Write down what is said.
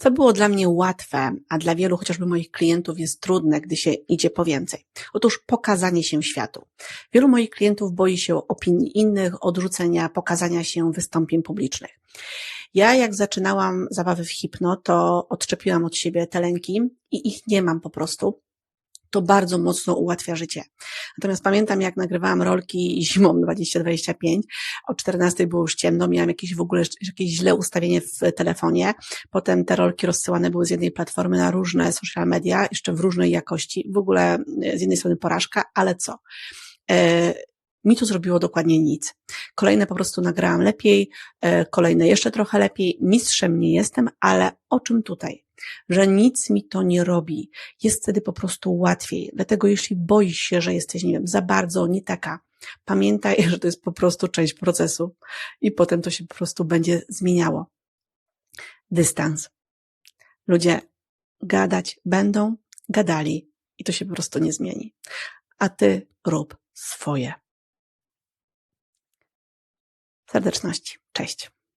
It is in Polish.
Co było dla mnie łatwe, a dla wielu chociażby moich klientów jest trudne, gdy się idzie po więcej? Otóż pokazanie się światu. Wielu moich klientów boi się opinii innych, odrzucenia, pokazania się wystąpień publicznych. Ja jak zaczynałam zabawy w hipno, to odczepiłam od siebie te lęki i ich nie mam po prostu to bardzo mocno ułatwia życie. Natomiast pamiętam, jak nagrywałam rolki zimą 2025, o 14 było już ciemno, miałam jakieś w ogóle jakieś źle ustawienie w telefonie, potem te rolki rozsyłane były z jednej platformy na różne social media, jeszcze w różnej jakości, w ogóle e, z jednej strony porażka, ale co? E, mi to zrobiło dokładnie nic. Kolejne po prostu nagrałam lepiej, e, kolejne jeszcze trochę lepiej. Mistrzem nie jestem, ale o czym tutaj? Że nic mi to nie robi. Jest wtedy po prostu łatwiej. Dlatego jeśli boisz się, że jesteś, nie wiem, za bardzo nie taka, pamiętaj, że to jest po prostu część procesu i potem to się po prostu będzie zmieniało. Dystans. Ludzie gadać będą, gadali i to się po prostu nie zmieni. A ty rób swoje. Serdeczności. Cześć.